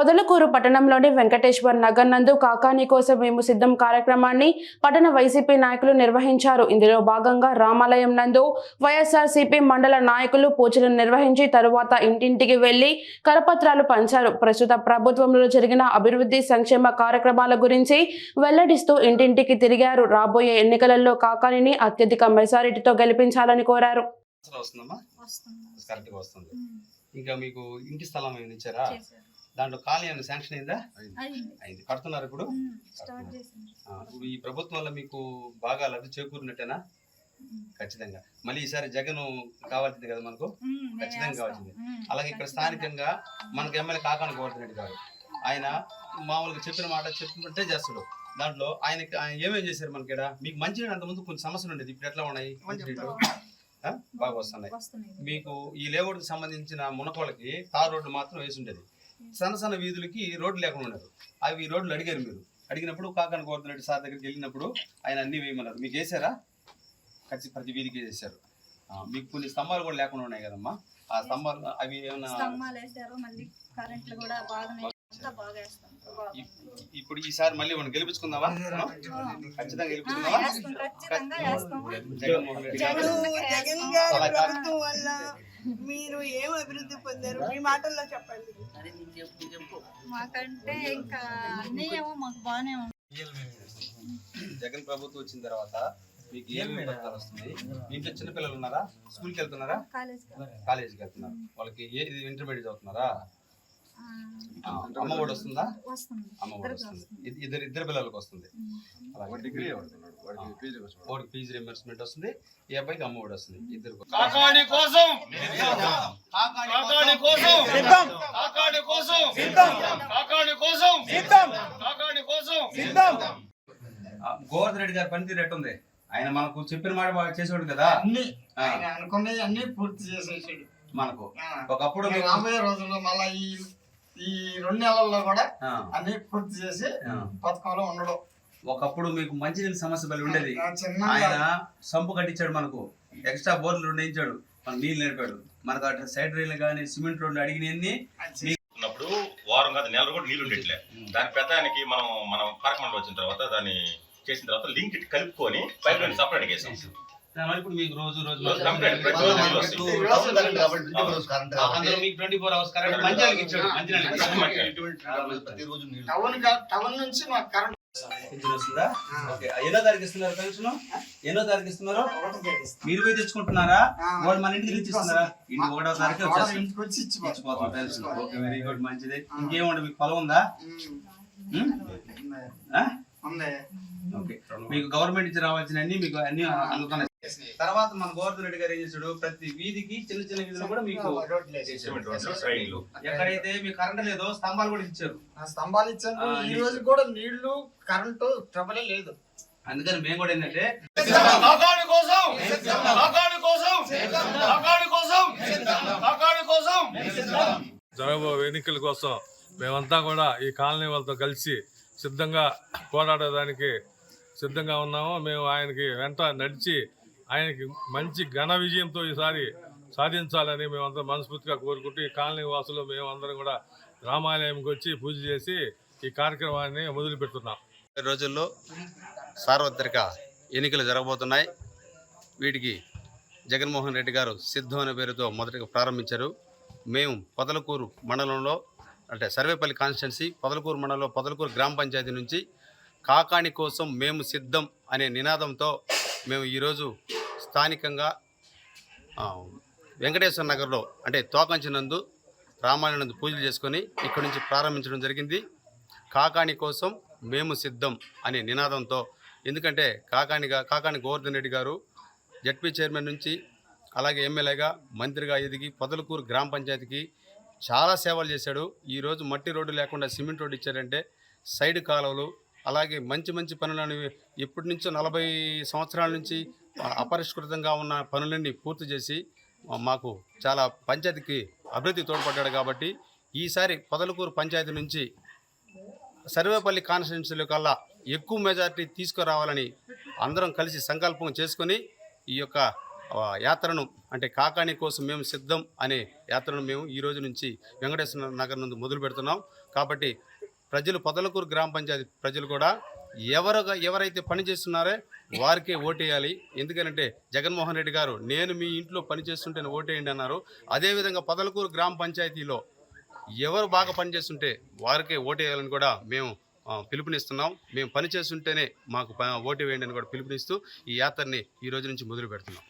పొదలకూరు పట్టణంలోని వెంకటేశ్వర్ నగర్ నందు కాకాని కోసం మేము సిద్ధం కార్యక్రమాన్ని పట్టణ వైసీపీ నాయకులు నిర్వహించారు. ఇందులో భాగంగా రామాలయం నందు వైఎస్ఆర్సీపీ మండల నాయకులు పూజలు నిర్వహించి తరువాత ఇంటింటికి వెళ్ళి కరపత్రాలు పంచారు. ప్రస్తుత ప్రభుత్వంలో జరిగిన అభివృద్ధి సంక్షేమ కార్యక్రమాల గురించి వెల్లడిస్తూ ఇంటింటికి తిరిగారు. రాబోయే ఎన్నికలలో కాకానిని అత్యధిక మెజారిటీతో గెలిపించాలని కోరారు. ఇంకా మీకు ఇంటి స్థలం ఏమైనా ఇచ్చారా. దాంట్లో కాలనీ ఏమైనా శాంక్షన్ అయిందా? అయింది. కడుతున్నారు ఇప్పుడు? ఇప్పుడు ఈ ప్రభుత్వం వల్ల మీకు బాగా లబ్ధి చేకూరినట్టేనా? ఖచ్చితంగా. మళ్ళీ ఈసారి జగన్ కావాల్సింది కదా మనకు? ఖచ్చితంగా. కావాల్సింది. అలాగే ఇక్కడ. స్థానికంగా మనకు ఎమ్మెల్యే కాకాని కోరుతున్నట్టు గారు. ఆయన మామూలుగా చెప్పిన మాట చెప్పినట్టే చేస్తాడు. దాంట్లో ఆయనకి ఆయన ఏమేం చేశారు మనకి ఇక్కడ? మీకు మంచి అంతకుముందు కొన్ని సమస్యలు ఉండేది ఇప్పుడు ఎట్లా ఉన్నాయి? బాగా వస్తున్నాయి. వస్తున్నాయి. మీకు ఈ లేఅవుట్కి సంబంధించిన మునకోళ్ళకి తార్ రోడ్డు మాత్రం వేసి ఉండేది. సన్న సన్న వీధులకి రోడ్లు లేకుండా ఉండదు. అవి రోడ్లు అడిగారు మీరు. అడిగినప్పుడు కాకాని కోరుతున్నట్టు సార్ దగ్గరికి వెళ్ళినప్పుడు ఆయన అన్ని వేయమన్నారు. మీకు వేసారా? ఖచ్చితంగా ప్రతి వీధికి ఆ, మీకు కొన్ని స్తంభాలు కూడా లేకుండా ఉన్నాయి కదమ్మా. ఆ స్తంభాలు అవి ఏమన్నా స్తంభాలు వేసారు. మళ్ళీ కరెంట్లు కూడా బాగానే అంతా బాగా వేస్తాం. బాగా. ఇప్- ఇప్పుడు ఈసారి మళ్ళీ మనం గెలిపించుకుందామా? ఖచ్చితంగా గెలిపించుకుందామా? మీరు ఏం అభివృద్ధి పొందారు? మీ మాటల్లో చెప్పండి. మాకంటే ఇంకా అన్నీ ఏమో మాకు బాగానే ఉంది జగన్ ప్రభుత్వం వచ్చిన తర్వాత మీకు ఏమేమి పథకాలు వస్తుంది ఇంట్లో చిన్నపిల్లలు ఉన్నారా? స్కూల్కి వెళ్తున్నారా? కాలేజ్ కాలేజీకి వెళ్తున్నారు. వాళ్ళకి ఏ ఇది ఇంటర్మీడియట్ చదువుతున్నారా? అమ్మ ఒడి వస్తుందా వస్తుంది. అమ్మ ఇద్దరికి వస్తుంది వస్తుంది. ఇది- ఇద్దరు ఇద్దరు పిల్లలకి వస్తుంది. వాడికి ఫీజు రింబర్స్మెంట్ వస్తుంది. ఈ అబ్బాయికి అమ్మ ఒడి వస్తుంది ఇద్దరు కాకాని కోసం! కాకాని కోసం! కాకాని కోసం! కాకాని కోసం! గోవర్ధన్ రెడ్డి గారి పనితీరు ఎట్టుంది ఆయన మనకు చెప్పిన మాట బాగా చేసేవాడు కదా? అన్ని అనుకున్నవి అన్ని పూర్తి చేసేసాడు. మనకు. ఒకప్పుడు రాబోయే రోజుల్లో మళ్ళా ఈ రెండు నెలల్లో కూడా అన్ని పూర్తి చేసి. పథకంలో ఉండడం. ఒకప్పుడు మీకు మంచినీళ్ళ సమస్య బలి ఉండేది. ఆయన సంపు కట్టించాడు మనకు. ఎక్స్ట్రా బోర్లు రెండించాడు మన నీళ్ళు నడిపాడు మనకు అటు సైడ్ రైలు కానీ సిమెంట్ రోడ్లు అడిగినవన్నీ ఉన్నప్పుడు వారం కాదు నెల కూడా నీళ్ళు ఉండేట్లే. దాని పెద్దానికి మనం మనం కార్యక్రమంలో వచ్చిన తర్వాత దాన్ని చేసిన తర్వాత లింక్ ఇట్ కలుపుకొని పైప్ లైన్ సపరేట్ చేసాం దానివల్ల ఇప్పుడు మీకు రోజు రోజు అందులో మీకు ట్వంటీ ఫోర్ అవర్స్ కరెంట్ ఇచ్చాడు టౌన్ నుంచి మాకు కరెంట్ పెన్షన్ వస్తుందా? ఓకే. ఎన్నో తారీఖు ఇస్తున్నారు పెన్షన్? ఎన్నో తారీఖు ఇస్తున్నారు? మీరు పోయి తెచ్చుకుంటున్నారా. వాళ్ళు మన ఇంటికి తెచ్చి ఇస్తున్నారా? ఇంటి ఒకటో తారీఖు ఇచ్చిపోతాం. పెన్షన్. ఓకే వెరీ గుడ్ మంచిది. ఇంకేముంది? మీకు పొలం ఉందా? ఓకే. మీకు గవర్నమెంట్ నుంచి రావాల్సిన అన్ని మీకు అన్ని అందుతున్నాయి తర్వాత మన గోవర్ధన్ రెడ్డి గారు ఏం చేశాడు? ప్రతి వీధికి చిన్న చిన్న వీధులు కూడా మీకు. ఎక్కడైతే మీకు కరెంట్ లేదో స్తంభాలు కూడా ఇచ్చారు. ఆ స్తంభాలు ఇచ్చాను ఆ, ఈ రోజు కూడా నీళ్ళు కరెంటు ట్రబులే లేదు. అందుకని మేము కూడా ఏంటంటే కోసం. కోసం. ఎన్నికల కోసం. మేమంతా కూడా ఈ కాలనీ వాళ్ళతో కలిసి సిద్ధంగా పోరాడడానికి సిద్ధంగా ఉన్నాము. మేము ఆయనకి వెంట నడిచి ఆయనకి మంచి ఘన విజయంతో ఈసారి సాధించాలని మేమంతా మనస్ఫూర్తిగా కోరుకుంటూ ఈ కాలనీ వాసులు మేమందరం కూడా రామాలయంకి వచ్చి పూజ చేసి ఈ కార్యక్రమాన్ని మొదలుపెడుతున్నాం. రోజుల్లో సార్వత్రిక ఎన్నికలు జరగబోతున్నాయి. వీటికి జగన్మోహన్ రెడ్డి గారు సిద్ధం అనే పేరుతో మొదటగా ప్రారంభించారు. మేము పొదలకూరు మండలంలో అంటే సర్వేపల్లి కాన్స్టిట్యున్సీ పొదలకూరు మండలంలో పొదలకూరు గ్రామ పంచాయతీ నుంచి కాకాణి కోసం మేము సిద్ధం అనే నినాదంతో మేము ఈరోజు స్థానికంగా వెంకటేశ్వర నగర్లో అంటే తోకంచి నందు రామాయణ నందు పూజలు చేసుకొని ఇక్కడి నుంచి ప్రారంభించడం జరిగింది. కాకాణి కోసం మేము సిద్ధం అనే నినాదంతో ఎందుకంటే కాకాణిగా కాకాణి గోవర్ధన్ రెడ్డి గారు జడ్పీ చైర్మన్ నుంచి అలాగే ఎమ్మెల్యేగా మంత్రిగా ఎదిగి పొదలకూరు గ్రామ పంచాయతీకి చాలా సేవలు చేశాడు. ఈరోజు మట్టి రోడ్డు లేకుండా సిమెంట్ రోడ్డు ఇచ్చారంటే సైడ్ కాలువలు అలాగే మంచి మంచి పనులను ఎప్పటి నుంచో నలభై సంవత్సరాల నుంచి అపరిష్కృతంగా ఉన్న పనులన్నీ పూర్తి చేసి మాకు చాలా పంచాయతీకి అభివృద్ధి తోడ్పడ్డాడు కాబట్టి ఈసారి పొదలకూరు పంచాయతీ నుంచి సర్వేపల్లి కాన్స్టిట్యున్సీలో కల్లా ఎక్కువ మెజారిటీ తీసుకురావాలని అందరం కలిసి సంకల్పం చేసుకొని ఈ యొక్క యాత్రను అంటే కాకాని కోసం మేము సిద్ధం అనే యాత్రను మేము ఈ రోజు నుంచి వెంకటేశ్వర నగర్ నుండి మొదలు పెడుతున్నాం కాబట్టి ప్రజలు పొదలకూరు గ్రామ పంచాయతీ ప్రజలు కూడా ఎవరుగా ఎవరైతే పని చేస్తున్నారో వారికే ఓటేయాలి. ఎందుకంటే జగన్మోహన్ రెడ్డి గారు నేను మీ ఇంట్లో పని చేస్తుంటే ఓటేయండి అన్నారు. అదేవిధంగా పొదలకూరు గ్రామ పంచాయతీలో ఎవరు బాగా పనిచేస్తుంటే వారికే ఓటేయాలని కూడా మేము పిలుపునిస్తున్నాం. మేము పని చేస్తుంటేనే మాకు ఓటు వేయండి అని కూడా పిలుపునిస్తూ ఈ యాత్రని ఈ రోజు నుంచి మొదలు పెడుతున్నాం